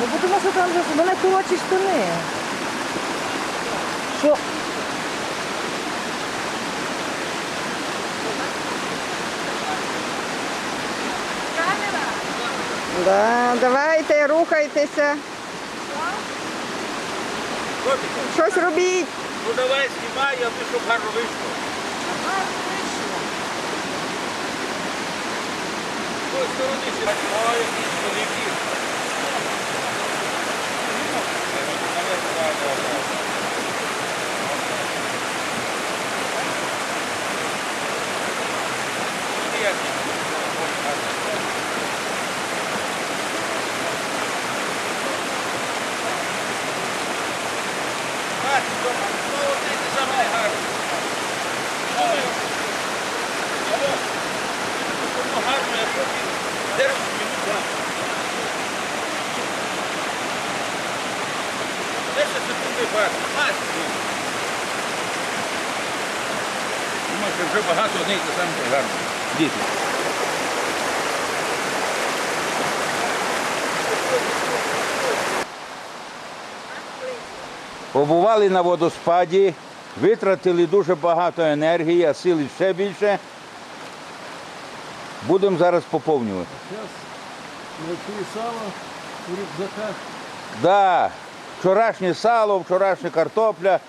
Ну, бо тому що там же в мене коротші штани. Що? Камера. Да, давайте, рухайтеся. Щось робіть. Ну давай знімай, аби щоб гарно вийшло. Гарно вийшло. З тої сторони ще Ой, якісь чоловіки. Гарно, я поки дерево мінус. 10 секунд бар. Думаю, що вже багато одних і самих гарно. Діти. Побували на водоспаді, витратили дуже багато енергії, а сили ще більше. Будемо зараз поповнювати. Сейчас найти сало в рюкзаках. Да, вчорашнє сало, вчорашня картопля.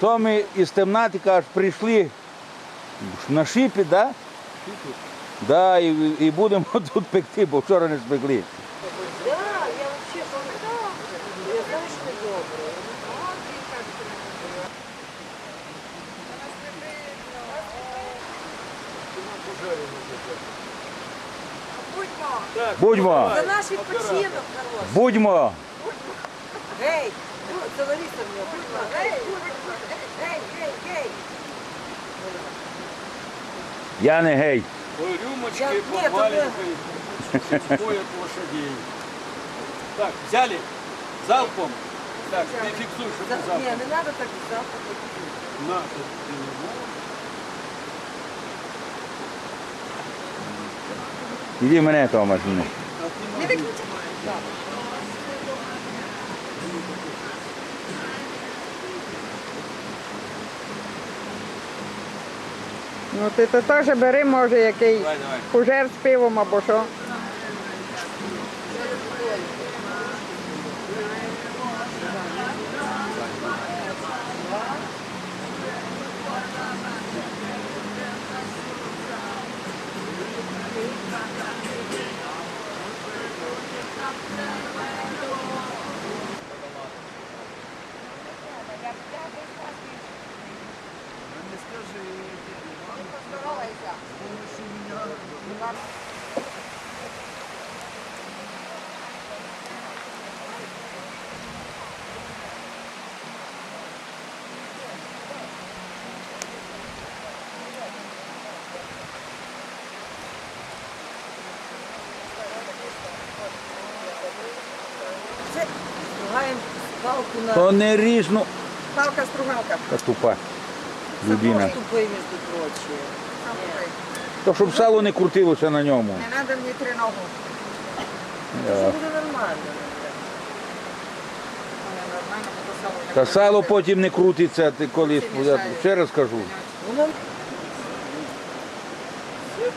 То ми із темнатика аж прийшли на шипі, да? Да, і, і будемо тут пекти, бо вчора не спекли. Да, я вообще пам'ятаю. Я знаю, що ти добре. Будьмо. Будьмо, За наш відпочинок, хороший. будьмо. Гей, ну, це Лариса мені. Будьмо, гей, гей, гей, гей. Я не гей. По рюмочке, Я- по нет, маленькой. Поят лошадей. Так, взяли залпом. Так, ты фиксуй, За- чтобы залпом. Ні, не треба так завтра. На, тут ты не можешь. Іди мене, Томаш. мене. Не виключай. Ну ти то теж бери, може, який Давай, давай. фужер з пивом або що. Стругаємо палку на... То не ріж, ну. Палка стругалка. Та тупа людина. Тупий, між прочим. То щоб сало не крутилося на ньому. Не треба мені три ногу. Це буде нормально. Не нормально, бо то сало не Та сало потім не крутиться, ти коли я ще раз кажу. Воно... Щось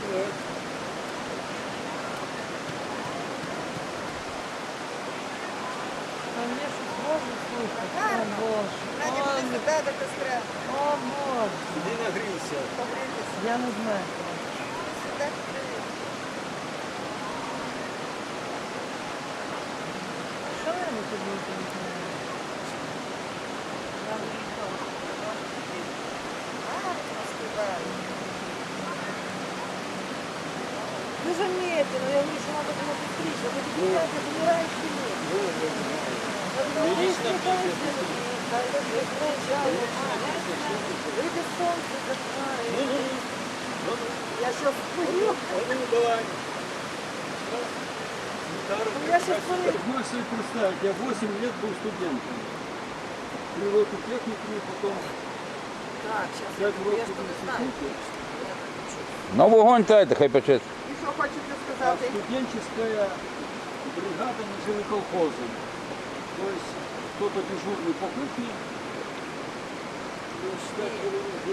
Боже. О, Боже. О. Я не знаю. Сюди. Що я не тобі не знаю? Ви заметили, я говорю, що треба було быстріше. Ви такі знаєте, забираєш чи ні? Вийде сонце, закриває. Я що впою? Ну, давай. Я сейчас смотрю. Можешь себе представить, я 8 лет был студентом. Три роки техникumi, потом Так, 5 сейчас. Я років что в не знаю. інституті. На вогонь дайте, хай печеться. І що хочете студенческая бригада мы жили колхозом. То есть кто-то дежурный по кухне. То есть так жили. То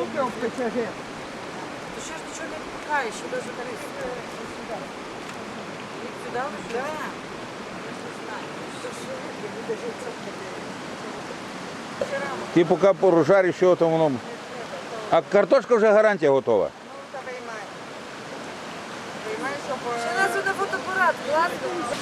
обтече. Ти ще ж нічого не пікаєш, що даже коли сюди. Сюди вже? Да. Ти поки порожариш, що там воно. А картошка вже гарантія готова. Ну, та виймай. Виймай, щоб... Ще нас сюди фотоапарат, класно.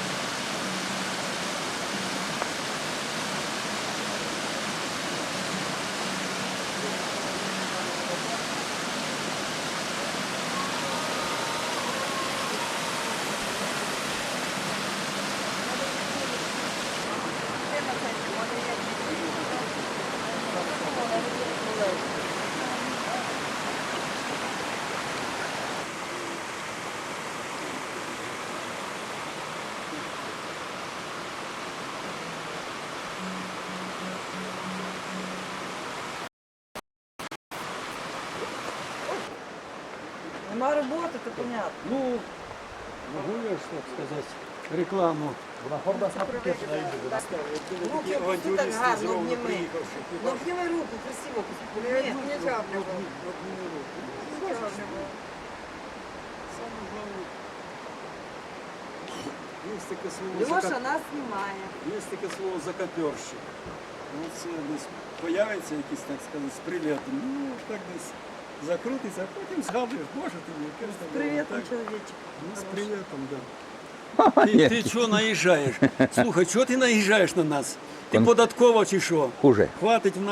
Нема роботи, то понятно. Ну, могу я, так сказать, рекламу. Руки опусти так гарно, обніми. Ну обніми руку, красиво, Не обніми. не жабрював. Есть таке слово Льоша закап... нас знімає. Є таке слово закаперщик. Ну, це десь появиться якийсь, так сказати, з прильотом. Ну, так десь закрутиться, а потім згадуєш, боже ти мій, яке ж там було, Привіт, чоловічок. Ну, з привітом, да. Ти, ти чого наїжджаєш? Слухай, чого ти наїжджаєш на нас? Ти податкова чи що? Хуже. Хватить в нас.